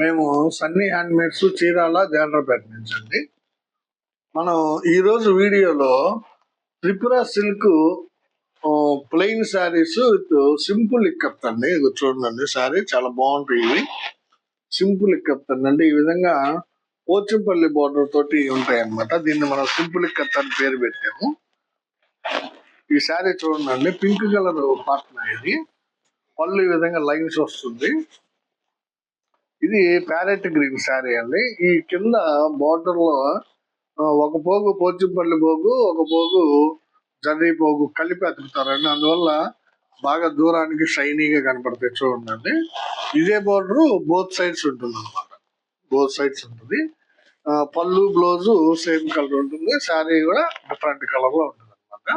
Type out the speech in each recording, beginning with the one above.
మేము సన్నీ హ్యాండ్మేడ్స్ చీరాల జాండ్రపేట నుంచి అండి. మనం ఈరోజు వీడియోలో Tripura silk plain saris with simple ikat అండి. ఇది చూడండి శారీ చాలా బాగుంటాయి ఇవి. సింపుల్ ఇక్కత్ అండి. ఈ విధంగా పోచంపల్లి బోర్డర్ తోటి ఉంటాయన్నమాట. దీన్ని మనం సింపుల్ ఇక్కత్ అని పేరు పెట్టాము. ఈ శారీ చూడండి పింక్ కలర్ పార్ట్నర్ ఇది. పళ్ళు ఈ విధంగా లైన్స్ వస్తుంది. ఇది ప్యారెట్ గ్రీన్ శారీ అండి. ఈ కింద బార్డర్లో ఒక పోగు పోచింపల్లి పోగు ఒక పోగు జర్రీ పోగు కలిపి అతుకుతారండి అందువల్ల బాగా దూరానికి షైనీగా కనపడతాయి చూడండి ఇదే బార్డర్ బోత్ సైడ్స్ ఉంటుంది అనమాట బోత్ సైడ్స్ ఉంటుంది. ఆ, పళ్ళు బ్లౌజు సేమ్ కలర్ ఉంటుంది. శారీ కూడా డిఫరెంట్ కలర్లో ఉంటుంది అనమాట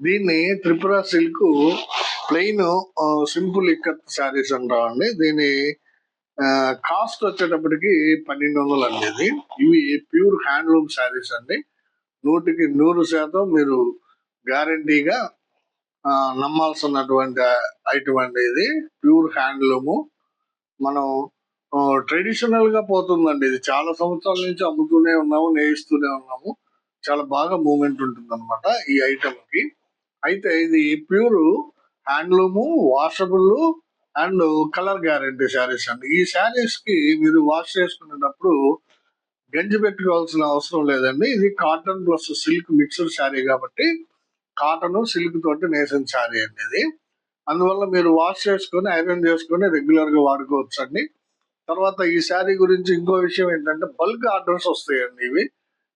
దీన్ని Tripura silk plain simple ikat saris అంటామండి దీని కాస్ట్ వచ్చేటప్పటికి పన్నెండు వందలు అండి ఇది. ఇవి ప్యూర్ హ్యాండ్లూమ్ శారీస్ అండి. నూటికి నూరు శాతం మీరు గ్యారంటీగా నమ్మాల్సినటువంటి ఐటమ్ అండి ఇది. ప్యూర్ హ్యాండ్లూము మనం ట్రెడిషనల్గా పోతుందండి ఇది. చాలా సంవత్సరాల నుంచి అమ్ముతూనే ఉన్నాము నేయిస్తూనే ఉన్నాము. చాలా బాగా మూమెంట్ ఉంటుంది అనమాట ఈ ఐటమ్కి. అయితే ఇది pure handloom washable and colour guarantee saris అండి. ఈ శారీస్కి మీరు వాష్ చేసుకునేటప్పుడు గంజి పెట్టుకోవాల్సిన అవసరం లేదండి. ఇది cotton plus silk mixed sari కాబట్టి కాటన్ సిల్క్ తోటి నేసిన శారీ అండి ఇది. అందువల్ల మీరు వాష్ చేసుకొని ఐరన్ చేసుకొని రెగ్యులర్గా వాడుకోవచ్చు అండి తర్వాత ఈ శారీ గురించి ఇంకో విషయం ఏంటంటే బల్క్ ఆర్డర్స్ వస్తాయండి ఇవి.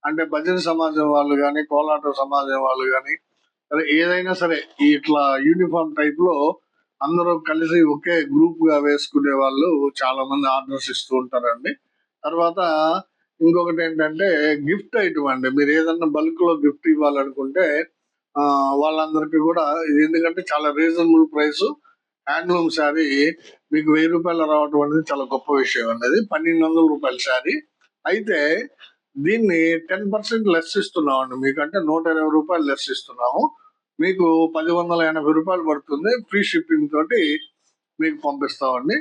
అంటే భజన సమాజం వాళ్ళు కానీ కోలాట సమాజం వాళ్ళు కానీ సరే ఏదైనా సరే ఇట్లా యూనిఫామ్ టైప్లో అందరూ కలిసి ఒకే గ్రూప్గా వేసుకునే వాళ్ళు చాలా మంది ఆర్డర్స్ ఇస్తూ ఉంటారండి. తర్వాత ఇంకొకటి ఏంటంటే గిఫ్ట్ ఐటమ్ అండి. మీరు ఏదన్నా బల్క్లో గిఫ్ట్ ఇవ్వాలనుకుంటే వాళ్ళందరికీ కూడా ఇది ఎందుకంటే చాలా రీజనబుల్ ప్రైస్ హ్యాండ్లూమ్ శారీ మీకు వెయ్యి రూపాయలు రావటం అనేది చాలా గొప్ప విషయం అనేది పన్నెండు వందల రూపాయల శారీ అయితే దీన్ని టెన్ పర్సెంట్ లెస్ ఇస్తున్నామండి. మీకంటే నూట ఇరవై రూపాయలు లెస్ ఇస్తున్నాము. మీకు పది వందల ఎనభై రూపాయలు పడుతుంది. ఫ్రీ షిప్పింగ్ తోటి మీకు పంపిస్తామండి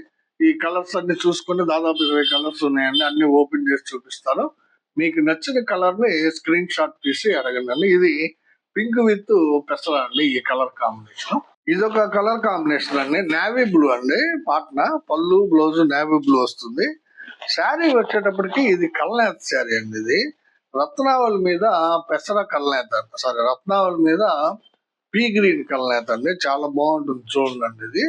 ఈ కలర్స్ అన్ని చూసుకుని దాదాపు ఇరవై కలర్స్ ఉన్నాయండి. అన్ని ఓపెన్ చేసి చూపిస్తాను. మీకు నచ్చిన కలర్ని స్క్రీన్ షాట్ తీసి అడగండి. ఇది పింక్ విత్ పెసర అండి ఈ కలర్ కాంబినేషన్ ఇదొక కలర్ కాంబినేషన్ అండి. నేవీ బ్లూ అండి. పాట్న పళ్ళు బ్లౌజ్ నేవీ బ్లూ వస్తుంది. శారీ వచ్చేటప్పటికి ఇది కల్నేత శారీ అండి ఇది. రత్నావళి మీద పెసర కల్నేత సారీ రత్నావళి మీద పీ గ్రీన్ కల్నేత అండి చాలా బాగుంటుంది చూడండి ఇది.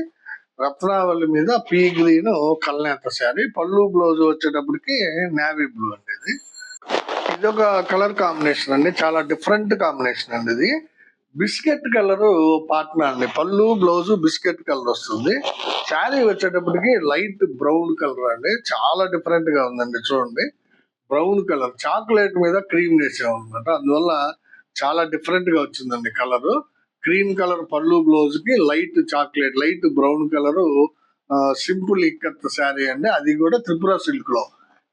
రత్నావళి మీద పీ గ్రీన్ కల్నేత శారీ పళ్ళు బ్లౌజ్ వచ్చేటప్పటికి నేవీ బ్లూ అండి ఇది. ఇది ఒక కలర్ కాంబినేషన్ అండి చాలా డిఫరెంట్ కాంబినేషన్ అండి ఇది. బిస్కెట్ కలర్ పార్ట్నర్ అండి పళ్ళు బ్లౌజ్ బిస్కెట్ కలర్ వస్తుంది. శారీ వచ్చేటప్పటికి లైట్ బ్రౌన్ కలర్ అండి చాలా డిఫరెంట్గా ఉందండి చూడండి. బ్రౌన్ కలర్ చాక్లెట్ మీద క్రీమ్ చేసే అనమాట అందువల్ల చాలా డిఫరెంట్గా వచ్చిందండి కలర్. క్రీమ్ కలర్ పళ్ళు బ్లౌజ్కి light chocolate light brown colour simple ikat sari అండి. అది కూడా త్రిపుర సిల్క్లో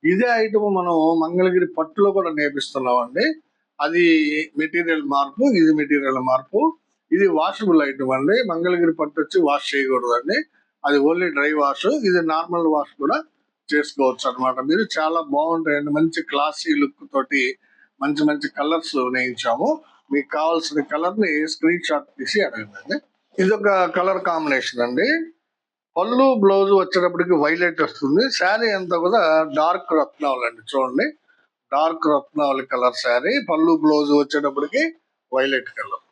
ఇదే ఐటమ్ మనం మంగళగిరి పట్టులో కూడా నేపిస్తున్నాం అండి అది మెటీరియల్ మార్పు ఇది మెటీరియల్ మార్పు. ఇది వాషబుల్ ఐటమ్ అండి. మంగళగిరి పట్టు వచ్చి వాష్ చేయకూడదు అండి అది ఓన్లీ డ్రై వాష్ ఇది నార్మల్ వాష్ కూడా చేసుకోవచ్చు అన్నమాట. మీరు చాలా బాగుంటాయండి. మంచి క్లాసీ లుక్ తోటి మంచి మంచి కలర్స్ నేయించాము. మీకు కావాల్సిన కలర్ని స్క్రీన్ షాట్ తీసి అడగండి. ఇది ఒక కలర్ కాంబినేషన్ అండి. పళ్ళు బ్లౌజ్ వచ్చేటప్పటికి వైలెట్ వస్తుంది. శారీ అంతా కూడా డార్క్ రత్నావళి అండి చూడండి. డార్క్ రత్నావళి కలర్ శారీ. పళ్ళు బ్లౌజ్ వచ్చేటప్పటికి వైలెట్ కలర్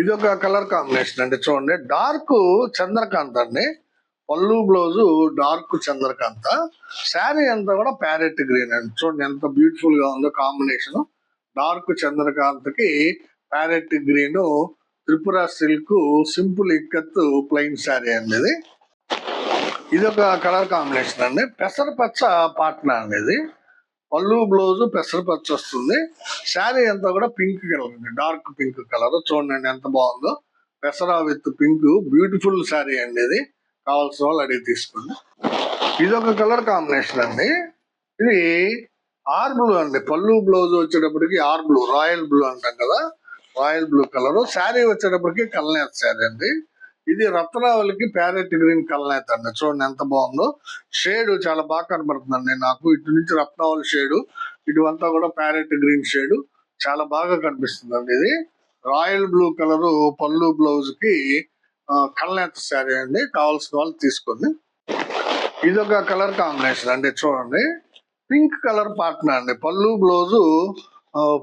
ఇది ఒక కలర్ కాంబినేషన్ అండి చూడండి. డార్క్ చంద్రకాంత్ అండి. పళ్ళు బ్లౌజ్ డార్క్ చంద్రకాంత. శారీ అంతా కూడా ప్యారెట్ గ్రీన్ అండి. చూడండి ఎంత బ్యూటిఫుల్గా ఉందో combination dark చంద్రకాంత్కి parrot green Tripura silk simple ikat plain sari అండి ఇది. ఇది ఒక కలర్ కాంబినేషన్ అండి. పెసర పచ్చ పాట్న అండి ఇది. పళ్ళు బ్లౌజ్ పెసర పచ్చ వస్తుంది. శారీ అంతా కూడా పింక్ కలర్ అండి. Dark pink colour. చూడండి ఎంత బాగుందో. పెసర విత్ పింక్. బ్యూటిఫుల్ శారీ అండి ఇది. కావాల్సిన వాళ్ళు అడిగి తీసుకోండి. ఇది ఒక కలర్ కాంబినేషన్ అండి. ఇది ఆర్ బ్లూ అండి. పళ్ళు బ్లౌజ్ వచ్చేటప్పటికి ఆర్ బ్లూ రాయల్ బ్లూ అంటాం కదా. Royal blue colour. శారీ వచ్చేటప్పటికి కల్నేత శారీ అండి. ఇది రత్నావళికి ప్యారెట్ గ్రీన్ కల్నేత అండి. చూడండి ఎంత బాగుందో. షేడ్ చాలా బాగా కనబడుతుందండి నాకు. ఇటు నుంచి రత్నావళి షేడ్ ఇటువంతా కూడా ప్యారెట్ గ్రీన్ షేడ్. చాలా బాగా కనిపిస్తుందండి ఇది. రాయల్ బ్లూ కలర్ పళ్ళు బ్లౌజ్కి కల్నేత శారీ అండి. కావాల్సిన వాళ్ళు తీసుకుంది ఇది ఒక కలర్ కాంబినేషన్ అండి చూడండి. పింక్ కలర్ పార్ట్నర్ అండి. పళ్ళు బ్లౌజు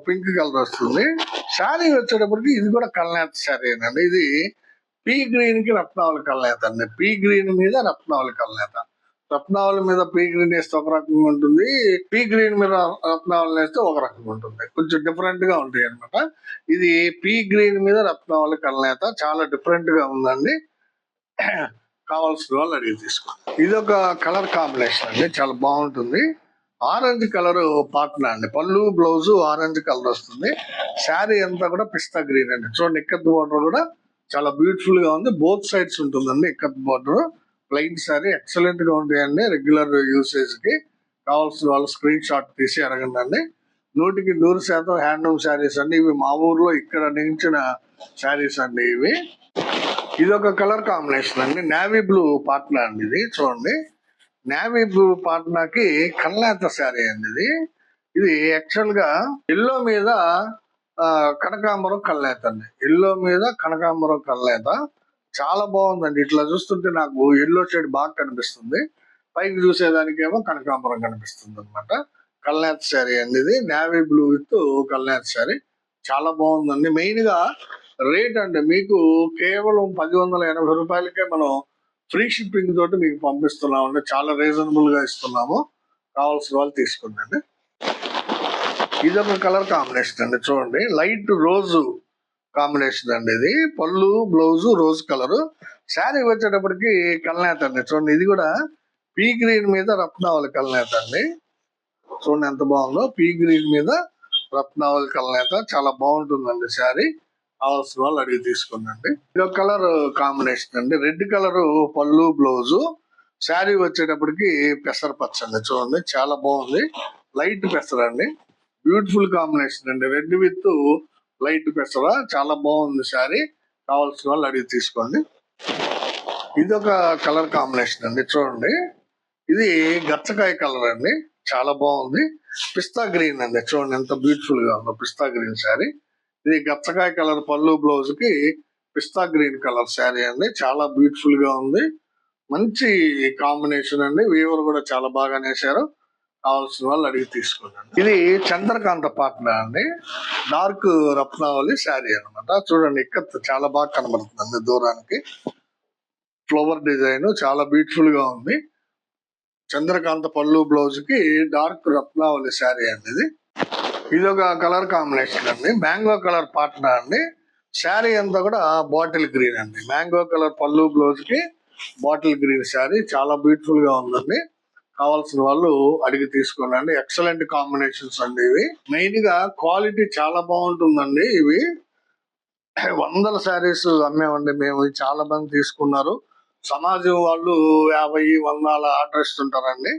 పింక్ కలర్ వస్తుంది. శారీ వచ్చేటప్పటికి ఇది కూడా కల్నేత శారీ అండి ఇది పీ గ్రీన్కి రత్నావళి కల్నేత అండి పీ గ్రీన్ మీద రత్నావళి కల్నేత రత్నావళి మీద పీ గ్రీన్ వేస్తే ఒక రకంగా ఉంటుంది. పీ గ్రీన్ మీద రత్నావళి వేస్తే ఒక రకంగా ఉంటుంది. కొంచెం డిఫరెంట్గా ఉంటాయి అన్నమాట. ఇది పీ గ్రీన్ మీద రత్నావళి కల్నేత చాలా డిఫరెంట్గా ఉందండి. కావాల్సిన వాళ్ళు అడిగి తీసుకోండి. ఇది ఒక కలర్ కాంబినేషన్ అండి. చాలా బాగుంటుంది. ఆరెంజ్ కలర్ పార్ట్నర్ అండి. పళ్ళు బ్లౌజ్ ఆరెంజ్ కలర్ వస్తుంది. శారీ అంతా కూడా పిస్తా గ్రీన్ అండి. చూడండి ఇక్కత్ బార్డర్ కూడా చాలా బ్యూటిఫుల్గా ఉంది. బోత్ సైడ్స్ ఉంటుందండి ఇక్కత్ బార్డర్. ప్లెయిన్ శారీ ఎక్సలెంట్గా ఉంటాయండి రెగ్యులర్ యూసేజ్కి. కావాల్సిన వాళ్ళు స్క్రీన్ షాట్ తీసి అడగండి అండి నూటికి నూరు శాతం హ్యాండ్లూమ్ శారీస్ అండి. ఇవి మా ఊర్లో ఇక్కడ నించిన శారీస్ అండి ఇవి. ఇది ఒక కలర్ కాంబినేషన్ అండి. నేవీ బ్లూ పాట్నా అండి ఇది చూడండి. నేవీ బ్లూ పాట్నాకి కల్లాత శారీ అండి ఇది ఇది యాక్చువల్గా ఎల్లో మీద ఆ, కనకాంబరం కల్నేత అండి. ఎల్లో మీద కనకాంబరం కళ్ళేత. చాలా బాగుందండి. ఇట్లా చూస్తుంటే నాకు ఎల్లో షేడ్ బాగా కనిపిస్తుంది. పైకి చూసేదానికేమో కనకాంబరం కనిపిస్తుంది అనమాట కల్నేత శారీ అండి ఇది navy blue with Kalnetha sari. చాలా బాగుందండి. మెయిన్గా రేట్ అండి. మీకు కేవలం పది వందల ఎనభై రూపాయలకే మనం ఫ్రీ షిప్పింగ్ తోటి మీకు పంపిస్తున్నాం అండి. చాలా రీజనబుల్గా ఇస్తున్నాము. కావాల్సిన వాళ్ళు తీసుకుందండి ఇది ఒక కలర్ కాంబినేషన్ అండి. చూడండి. లైట్ రోజు కాంబినేషన్ అండి ఇది. పళ్ళు బ్లౌజ్ రోజ్ కలర్ శారీ వచ్చేటప్పటికి కల్నేత అండి. చూడండి ఇది కూడా పీ గ్రీన్ మీద రత్నావళి కల్నేత అండి. చూడండి ఎంత బాగుందో. పీ గ్రీన్ మీద రత్నావళి కల్నేత. చాలా బాగుంటుందండి శారీ కావాల్సిన వాళ్ళు అడిగి తీసుకోండి ఇది ఒక కలర్ కాంబినేషన్ అండి. రెడ్ కలర్ పళ్ళు బ్లౌజు శారీ వచ్చేటప్పటికి పెసర పచ్చ అండి చూడండి చాలా బాగుంది. లైట్ పెసర అండి. బ్యూటిఫుల్ కాంబినేషన్ అండి. రెడ్ విత్ లైట్ పెసర. చాలా బాగుంది శారీ కావాల్సిన వాళ్ళు అడిగి తీసుకోండి. ఇది ఒక కలర్ కాంబినేషన్ అండి. చూడండి. ఇది గచ్చకాయ కలర్ అండి. చాలా బాగుంది. పిస్తా గ్రీన్ అండి. చూడండి ఎంత బ్యూటిఫుల్గా ఉందో. పిస్తా గ్రీన్ శారీ ఇది గచ్చకాయ కలర్ పళ్ళు బ్లౌజ్కి పిస్తా గ్రీన్ కలర్ శారీ అండి. చాలా బ్యూటిఫుల్గా ఉంది. మంచి కాంబినేషన్ అండి. వీవర్ కూడా చాలా బాగా నేసారు కావాల్సిన వాళ్ళు అడిగి తీసుకున్నాను ఇది చంద్రకాంత పాట్న అండి. డార్క్ రత్నావళి శారీ అన్నమాట. చూడండి ఇక్కడ చాలా బాగా కనబడుతుంది దూరానికి. ఫ్లవర్ డిజైన్ చాలా బ్యూటిఫుల్గా ఉంది. చంద్రకాంత పళ్ళు బ్లౌజ్కి డార్క్ రత్నావళి శారీ అండి ఇది. ఇది ఒక కలర్ కాంబినేషన్ అండి. మ్యాంగో కలర్ పాట్నా అండి. శారీ అంతా కూడా బాటిల్ గ్రీన్ అండి. మ్యాంగో కలర్ పళ్ళు బ్లౌజ్కి బాటిల్ గ్రీన్ శారీ. చాలా బ్యూటిఫుల్గా ఉందండి. కావాల్సిన వాళ్ళు అడిగి తీసుకోనండి. ఎక్సలెంట్ కాంబినేషన్స్ అండి ఇవి. మెయిన్గా క్వాలిటీ చాలా బాగుంటుందండి ఇవి. వందల శారీస్ అమ్మేవండి మేము. చాలా మంది తీసుకున్నారు. సమాజం వాళ్ళు యాభై వందల ఆర్డర్ ఇస్తుంటారండి.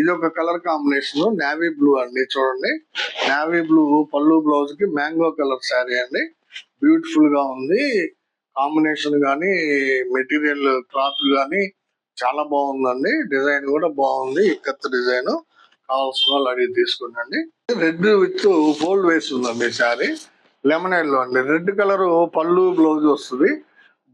ఇది ఒక కలర్ కాంబినేషన్. నావీ బ్లూ అండి చూడండి. నావీ బ్లూ పళ్ళు బ్లౌజ్కి మ్యాంగో కలర్ శారీ అండి. బ్యూటిఫుల్గా ఉంది. కాంబినేషన్ కానీ మెటీరియల్ క్లాత్ కానీ చాలా బాగుందండి. డిజైన్ కూడా బాగుంది. ఇక్కత్ డిజైన్ కావాల్సిన వాళ్ళు అడిగి తీసుకోండి రెడ్ విత్ గోల్డ్ వేసి ఉందండి శారీ లెమన్లో అండి. రెడ్ కలర్ పళ్ళు బ్లౌజ్ వస్తుంది.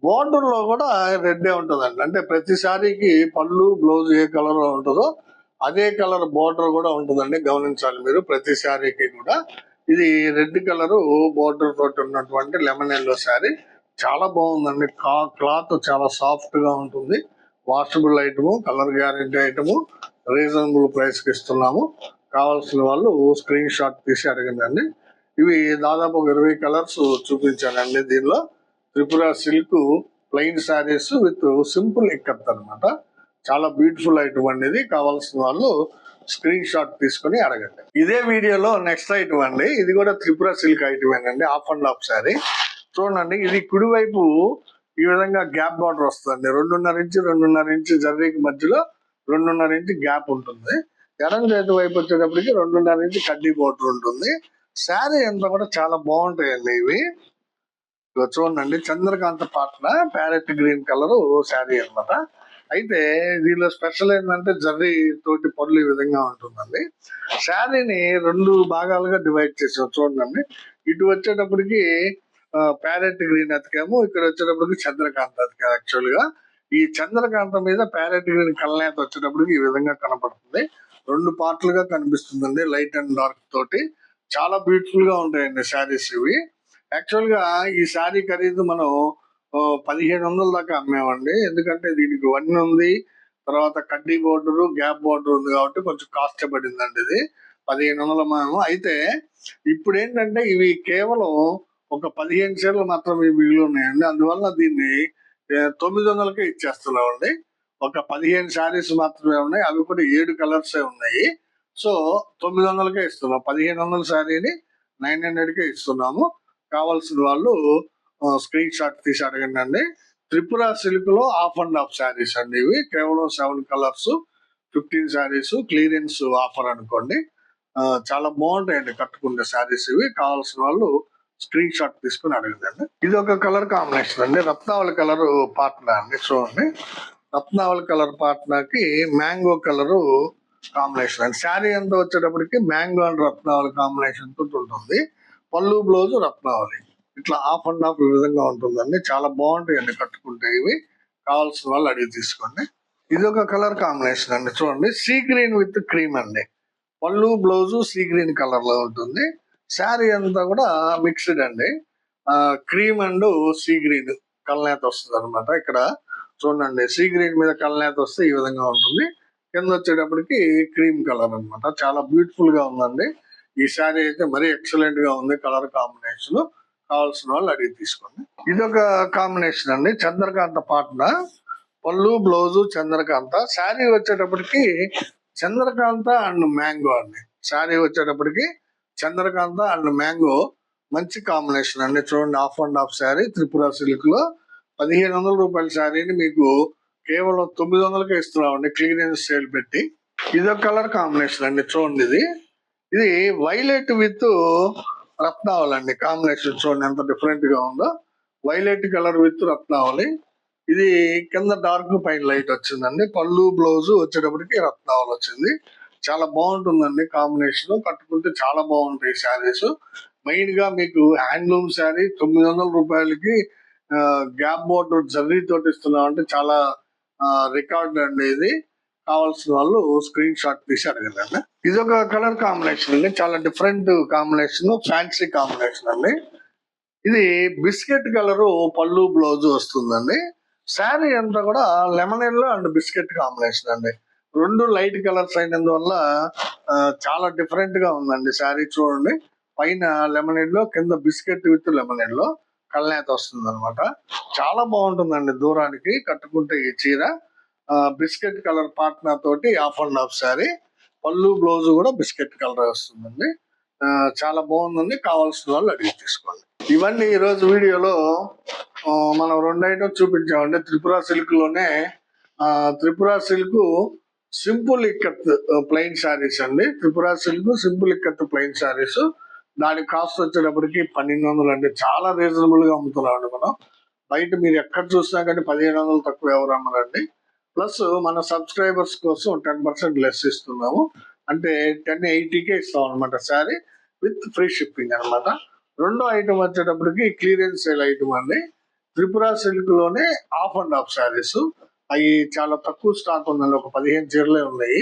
బోర్డర్లో కూడా రెడ్ ఉంటుందండి. అంటే ప్రతి శారీకి పళ్ళు బ్లౌజ్ ఏ కలర్ ఉంటుందో అదే కలర్ బోర్డర్ కూడా ఉంటుందండి. గమనించాలి మీరు. ప్రతి శారీకి కూడా. ఇది రెడ్ కలర్ బోర్డర్ తోటి ఉన్నటువంటి లెమన్ ఎల్లో శారీ. చాలా బాగుందండి. క్లాత్ చాలా సాఫ్ట్గా ఉంటుంది. Washable item colour guarantee item reasonable ప్రైస్కి ఇస్తున్నాము. కావాల్సిన వాళ్ళు స్క్రీన్ షాట్ తీసి అడగండి. ఇవి దాదాపు ఒక ఇరవై కలర్స్ చూపించానండి దీనిలో. Tripura silk plain saris with simple ikat అన్నమాట చాలా బ్యూటిఫుల్ ఐటమ్ కావాల్సిన వాళ్ళు స్క్రీన్ షాట్ తీసుకొని అడగండి. ఇదే వీడియోలో నెక్స్ట్ ఐటమ్ అండి. ఇది కూడా త్రిపుర సిల్క్ ఐటమ్ అండి. ఆఫ్ అండ్ ఆఫ్ శారీ చూడండి ఇది కుడివైపు ఈ విధంగా గ్యాప్ బార్డర్ వస్తుంది రెండున్నర ఇంచు రెండున్నర ఇంచు జర్రీకి మధ్యలో రెండున్నర ఇంచు గ్యాప్ ఉంటుంది. ఎడం చేతి వైపు వచ్చేటప్పటికి రెండున్నర ఇంచు కడ్డీ బార్డర్ ఉంటుంది. శారీ అంతా కూడా చాలా బాగుంటాయండి ఇవి. చూడండి చంద్రకాంత పాటన ప్యారెట్ గ్రీన్ కలర్ శారీ అన్నమాట. అయితే దీనిలో స్పెషల్ ఏంటంటే జర్రీ తోటి పనులు ఈ విధంగా ఉంటుందండి. శారీని రెండు భాగాలుగా డివైడ్ చేసాం చూడండి. ఇటు వచ్చేటప్పటికి ప్యారెట్ గ్రీన్ అతికాము ఇక్కడ వచ్చేటప్పటికి చంద్రకాంత అతికాము యాక్చువల్గా. ఈ చంద్రకాంత మీద ప్యారెట్ గ్రీన్ కళ్ళనేత వచ్చేటప్పటికి ఈ విధంగా కనపడుతుంది. రెండు పార్ట్లుగా కనిపిస్తుందండి లైట్ అండ్ డార్క్ తోటి. చాలా బ్యూటిఫుల్గా ఉంటాయండి శారీస్ ఇవి. యాక్చువల్గా ఈ శారీ ఖరీదు మనం పదిహేడు పదిహేను వందల దాకా అమ్మేవండి. ఎందుకంటే దీనికి వన్ ఉంది తర్వాత కడ్డీ బోర్డరు గ్యాప్ బోర్డర్ ఉంది కాబట్టి కొంచెం కాస్ట్ పడిందండి ఇది. పదిహేను వందల మేము అయితే ఇప్పుడు ఏంటంటే ఇవి కేవలం ఒక పదిహేను చీరలు మాత్రమే మిగిలి ఉన్నాయండి. అందువల్ల దీన్ని తొమ్మిది వందలకే ఇచ్చేస్తున్నామండి. ఒక పదిహేను శారీస్ మాత్రమే ఉన్నాయి. అవి కూడా ఏడు కలర్స్ ఉన్నాయి. సో తొమ్మిది వందలకే ఇస్తున్నాం. పదిహేను వందల శారీని నైన్ హండ్రెడ్కే ఇస్తున్నాము. కావాల్సిన వాళ్ళు స్క్రీన్ షాట్ తీసి అడగండి అండి. త్రిపుర సిల్క్లో ఆఫ్ అండ్ ఆఫ్ శారీస్ అండి ఇవి. కేవలం seven colours fifteen saris clearance offer అనుకోండి. చాలా బాగుంటాయండి కట్టుకునే శారీస్ ఇవి. కావాల్సిన వాళ్ళు స్క్రీన్ షాట్ తీసుకుని అడగదండి ఇది ఒక కలర్ కాంబినేషన్ అండి. రత్నావళి కలర్ పాట్నా అండి. చూడండి. రత్నావళి కలర్ పాట్నాకి మ్యాంగో కలర్ కాంబినేషన్ అండి. శారీ అంతా వచ్చేటప్పటికి మ్యాంగో అండ్ రత్నావళి కాంబినేషన్ తోటి ఉంటుంది. పళ్ళు బ్లౌజ్ రత్నావళి. ఇట్లా ఆఫ్ అండ్ ఆఫ్ ఈ విధంగా ఉంటుందండి. చాలా బాగుంటాయండి కట్టుకుంటే ఇవి. కావాల్సిన వాళ్ళు అడిగి తీసుకోండి. ఇది ఒక కలర్ కాంబినేషన్ అండి. చూడండి. సీ గ్రీన్ విత్ క్రీమ్ అండి. పళ్ళు బ్లౌజ్ సీ గ్రీన్ కలర్లో ఉంటుంది. శారీ అంతా కూడా మిక్స్డ్ అండి. Cream and sea green Kalnetha వస్తుంది అనమాట ఇక్కడ. చూడండి. సీ గ్రీన్ మీద కల్నేత వస్తే ఈ విధంగా ఉంటుంది. కింద వచ్చేటప్పటికి క్రీమ్ కలర్ అన్నమాట. చాలా బ్యూటిఫుల్గా ఉందండి. ఈ శారీ అయితే మరీ ఎక్సలెంట్గా ఉంది కలర్ కాంబినేషన్. కావాల్సిన వాళ్ళు అడిగి తీసుకోండి. ఇది ఒక కాంబినేషన్ అండి. చంద్రకాంత పాటన? పళ్ళు బ్లౌజు చంద్రకాంత. శారీ వచ్చేటప్పటికి చంద్రకాంత అండ్ మ్యాంగో అండి. శారీ వచ్చేటప్పటికి చంద్రకాంత అండ్ మ్యాంగో. మంచి కాంబినేషన్ అండి. చూడండి half and half sari. Tripura సిల్క్లో పదిహేను వందల రూపాయల శారీని మీకు కేవలం తొమ్మిది వందలకే ఇస్తున్నామండి. క్లియరెన్స్ సేల్ పెట్టి. ఇది ఒక కలర్ కాంబినేషన్ అండి. చూడండి ఇది. ఇది వైలెట్ విత్ రత్నావళి అండి. కాంబినేషన్ చూడండి ఎంత డిఫరెంట్గా ఉందో. వైలెట్ కలర్ విత్ రత్నావళి. ఇది కింద డార్క్ పైన లైట్ వచ్చిందండి. పళ్ళు బ్లౌజ్ వచ్చేటప్పటికి రత్నావళి వచ్చింది. చాలా బాగుంటుందండి కాంబినేషన్ కట్టుకుంటే చాలా బాగుంటాయి శారీస్ మెయిన్గా మీకు హ్యాండ్లూమ్ శారీ తొమ్మిది వందల రూపాయలకి గ్యాప్ బోర్డర్ జర్రీ తోటి ఇస్తున్నాం అంటే చాలా రికార్డ్ అండి ఇది. కావాల్సిన వాళ్ళు స్క్రీన్ షాట్ తీసి అడగండి ఇది ఒక కలర్ కాంబినేషన్ అండి. చాలా డిఫరెంట్ కాంబినేషన్ ఫ్యాన్సీ కాంబినేషన్ అండి. ఇది బిస్కెట్ కలర్ పళ్ళు బ్లౌజ్ వస్తుందండి. శారీ అంతా కూడా lemon yellow and biscuit combination అండి. రెండు లైట్ కలర్స్ అయినందువల్ల చాలా డిఫరెంట్గా ఉందండి శారీ చూడండి. పైన లెమన్ ఎల్లో కింద బిస్కెట్ విత్ లెమన్ ఎల్లో కళ్ళనేత వస్తుంది అనమాట చాలా బాగుంటుందండి దూరానికి కట్టుకుంటే ఈ చీర. బిస్కెట్ కలర్ పాట్నా తోటి ఆఫ్ అండ్ హాఫ్ శారీ. పళ్ళు బ్లౌజ్ కూడా బిస్కెట్ కలర్ వస్తుందండి. చాలా బాగుందండి. కావాల్సిన వాళ్ళు అడిగి తీసుకోండి. ఇవన్నీ ఈరోజు వీడియోలో మనం రెండు ఐటమ్స్ చూపించామండి. Tripura సిల్క్లోనే Tripura silk simple ikat plain saris అండి. Tripura silk simple ikat plain saris. దాని కాస్ట్ వచ్చేటప్పటికి పన్నెండు వందలు అండి. చాలా రీజనబుల్గా అమ్ముతున్నాం అండి మనం. బయట మీరు ఎక్కడ చూసినా కానీ పదిహేను వందలు తక్కువ ఎవరు అమ్మరండి. ప్లస్ మన సబ్స్క్రైబర్స్ కోసం టెన్ పర్సెంట్ లెస్ ఇస్తున్నాము. అంటే టెన్ ఎయిటీకే ఇస్తాం అనమాట శారీ విత్ ఫ్రీ షిప్పింగ్ అనమాట రెండో ఐటమ్ వచ్చేటప్పటికి క్లియరెన్స్ సేల్ ఐటమ్ అండి. త్రిపుర సిల్క్లోనే ఆఫ్ అండ్ ఆఫ్ శారీస్. అవి చాలా తక్కువ స్టాక్ ఉందండి. ఒక పదిహేను చీరలే ఉన్నాయి.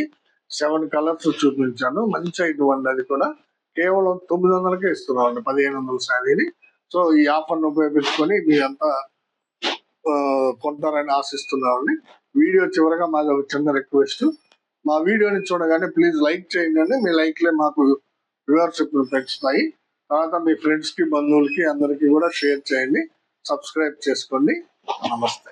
సెవెన్ కలర్స్ చూపించాను. మంచి ఐటమ్ అండి అది కూడా. కేవలం తొమ్మిది వందలకే ఇస్తున్నాం అండి పదిహేను వందల శారీని. సో ఈ ఆఫర్ను ఉపయోగించుకొని మీరంతా కొంటారని ఆశిస్తున్నామండి. వీడియో చివరగా మాది ఒక చిన్న రిక్వెస్ట్. మా వీడియోని చూడగానే ప్లీజ్ లైక్ చేయండి మీ లైక్లే మాకు వ్యూవర్షిప్ పెంచుతాయి. తర్వాత మీ ఫ్రెండ్స్కి బంధువులకి అందరికీ కూడా షేర్ చేయండి. సబ్స్క్రైబ్ చేసుకోండి. నమస్తే.